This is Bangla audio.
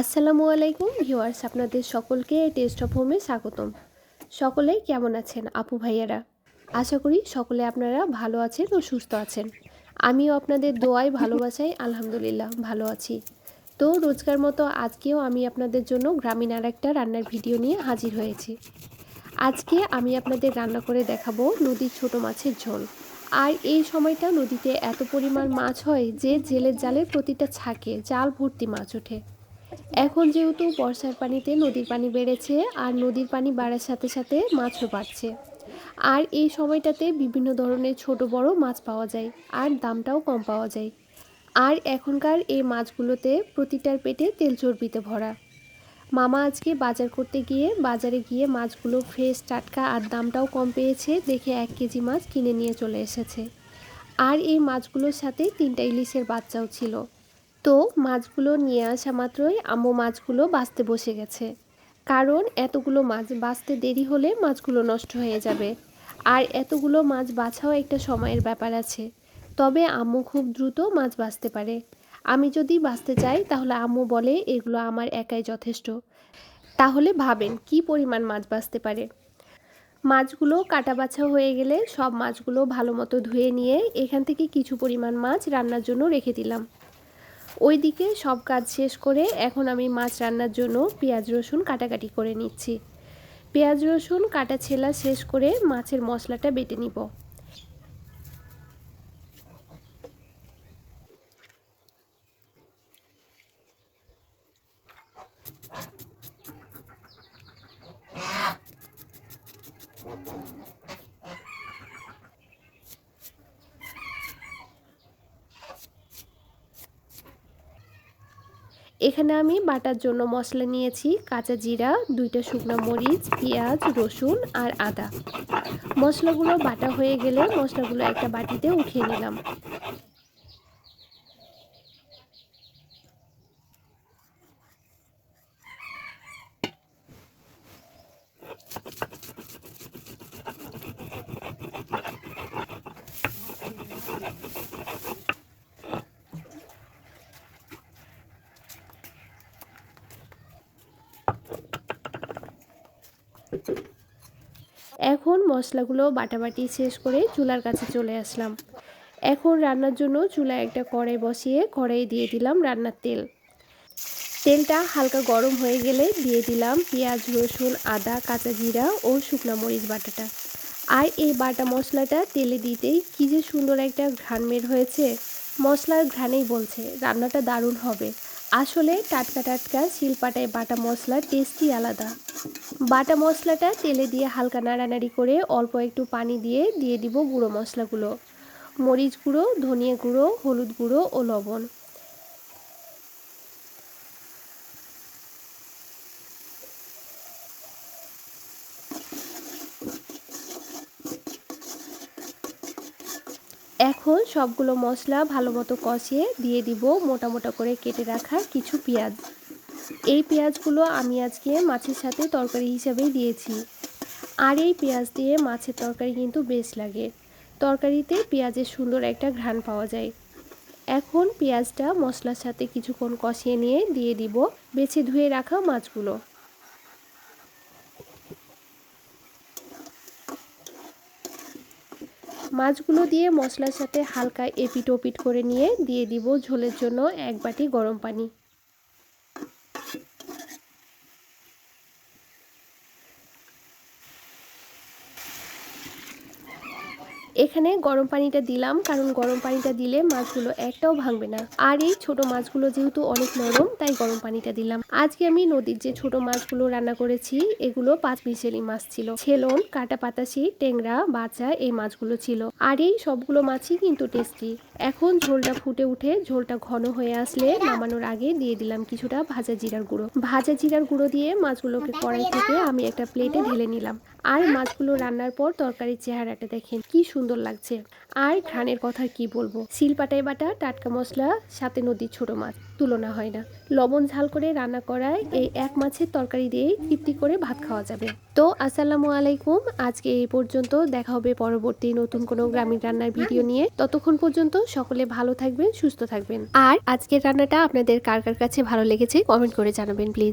আসসালামু আলাইকুম ভিউয়ার্স, আপনাদের সকলকে টেস্ট অফ হোমে স্বাগতম। সকলে কেমন আছেন আপু ভাইয়ারা? আশা করি সকলে আপনারা ভালো আছেন ও সুস্থ আছেন। আমিও আপনাদের দোয়ায় ভালোবাসাই আলহামদুলিল্লাহ ভালো আছি। তো রোজকার মতো আজকেও আমি আপনাদের জন্য গ্রামীণ আর একটা রান্নার ভিডিও নিয়ে হাজির হয়েছি। আজকে আমি আপনাদের রান্না করে দেখাবো নদীর ছোট মাছের ঝোল। আর এই সময়টা নদীতে এত পরিমাণ মাছ হয় যে জেলের জালের প্রতিটা ছাকে জাল ভর্তি মাছ ওঠে। এখন যেহেতু বর্ষার পানিতে নদীর পানি বেড়েছে আর নদীর পানি বাড়ার সাথে সাথে মাছও বাড়ছে। আর এই সময়টাতে বিভিন্ন ধরনের ছোট বড় মাছ পাওয়া যায় আর দামটাও কম পাওয়া যায়। আর এখনকার এই মাছগুলোতে প্রতিটার পেটে তেল চর্বিতে ভরা। মামা আজকে বাজার করতে গিয়ে বাজারে গিয়ে মাছগুলো ফ্রেশ টাটকা আর দামটাও কম পেয়েছে দেখে এক কেজি মাছ কিনে নিয়ে চলে এসেছে। আর এই মাছগুলোর সাথে তিনটা ইলিশের বাচ্চাও ছিল। তো মাছগুলো নিয়ে আসা মাত্রই আম্মু মাছগুলো বাঁচতে বসে গেছে। কারণ এতগুলো মাছ বাঁচতে দেরি হলে মাছগুলো নষ্ট হয়ে যাবে। আর এতগুলো মাছ বাছাও একটা সময়ের ব্যাপার আছে। তবে আম্মু খুব দ্রুত মাছ বাঁচতে পারে। আমি যদি বাঁচতে চাই, তাহলে আম্মু বলে, এগুলো আমার একাই যথেষ্ট। তাহলে ভাবেন, কি পরিমাণ মাছ বাঁচতে পারে? মাছগুলো কাটা বাছা হয়ে গেলে সব মাছগুলো ভালো মতো ধুয়ে নিয়ে এখান থেকে কিছু পরিমাণ মাছ রান্নার জন্য রেখে দিলাম। ওইদিকে সব কাজ শেষ করে এখন আমি মাছ রান্নার জন্য পেঁয়াজ, রসুন কাটাকাটি করে নিচ্ছি। পেঁয়াজ, রসুন কাটা ছেলা শেষ করে মাছের মশলাটা বেটে নিব। এখানে আমি বাটার জন্য মশলা নিয়েছি, কাঁচা জিরা, দুইটা শুকনো মরিচ, পেঁয়াজ, রসুন আর আদা। মশলাগুলো বাটা হয়ে গেলে মশলাগুলো একটা বাটিতে উঠিয়ে নিলাম। এখন মশলাগুলো বাটাবাটি শেষ করে চুলার কাছে চলে আসলাম। এখন রান্নার জন্য চুলায় একটা কড়াই বসিয়ে কড়াই দিয়ে দিলাম রান্নার তেল। তেলটা হালকা গরম হয়ে গেলে দিয়ে দিলাম পেঁয়াজ, রসুন, আদা, কাঁচা জিরা ও শুকনো মরিচ বাটাটা। আর এই বাটা মশলাটা তেলে দিতেই কী যে সুন্দর একটা ঘ্রাণ বের হয়েছে। মশলার ঘ্রাণেই বলছে, রান্নাটা দারুণ হবে। আসলে টাটকা টাটকা শিলপাটায় বাটা মশলার টেস্টই আলাদা। বাটা মশলাটা তেলে দিয়ে হালকা নাড়ানাড়ি করে অল্প একটু পানি দিয়ে দিয়ে দিব গুঁড়ো মশলাগুলো। মরিচ গুঁড়ো, ধনিয়া গুঁড়ো, হলুদ গুঁড়ো ও লবণ। এখন সবগুলো মশলা ভালো মতো কষিয়ে দিয়ে দিব মোটা মোটা করে কেটে রাখা কিছু পেঁয়াজ। এই পেঁয়াজগুলো আমি আজকে মাছের সাথে তরকারি হিসাবেই দিয়েছি। আর এই পেঁয়াজ দিয়ে মাছের তরকারি কিন্তু বেশ লাগে। তরকারিতে পেঁয়াজের সুন্দর একটা ঘ্রাণ পাওয়া যায়। এখন পেঁয়াজটা মশলার সাথে কিছুক্ষণ কষিয়ে নিয়ে দিয়ে দিব বেছে ধুয়ে রাখা মাছগুলো। মাছগুলো দিয়ে মশলার সাথে হালকা এপিট ওপিট করে নিয়ে দিয়ে দিব ঝোলের জন্য এক বাটি গরম পানি। এখানে গরম পানিটা দিলাম, কারণ গরম পানিটা দিলে মাছগুলো একটাও ভাঙবে না। আর এই ছোট মাছগুলো যেহেতু অনেক নরম, তাই গরম পানিটা দিলাম। আজকে আমি নদীর যে ছোট মাছগুলো রান্না করেছি, এগুলো পাঁচ মিশেলি মাছ ছিল। ছেলন কাটা পাতাশি টেংরা বাচ্চা এই মাছগুলো ছিল। আর এই সবগুলো মাছই কিন্তু টেস্টি। এখন ঝোলটা ফুটে উঠে ঝোলটা ঘন হয়ে আসলে নামানোর আগে দিয়ে দিলাম কিছুটা ভাজা জিরার গুঁড়ো। ভাজা জিরার গুঁড়ো দিয়ে মাছগুলোকে কড়াই থেকে আমি একটা প্লেটে ঢেলে নিলাম। আর মাছগুলো রান্নার পর তরকারির চেহারাটা দেখেন, কি সুন্দর লাগছে। আর ঘ্রাণের কথা কি বলব? শিলপাটায় বাটা, টাটকা মশলা, সাথে নদীর ছোট মাছ, তুলনা হয় না। লবণ ঝাল করে রান্না করায় এই এক মাছের তরকারি দিয়েই তৃপ্তি করে ভাত খাওয়া যাবে। তো আসসালামু আলাইকুম, আজকে এই পর্যন্ত দেখা হবে পরবর্তী নতুন কোনো গ্রামীণ রান্নার ভিডিও নিয়ে। ততক্ষণ পর্যন্ত সকলে ভালো থাকবেন, সুস্থ থাকবেন। আর আজকের রান্নাটা আপনাদের কার কার কাছে ভালো লেগেছে, কমেন্ট করে জানাবেন প্লিজ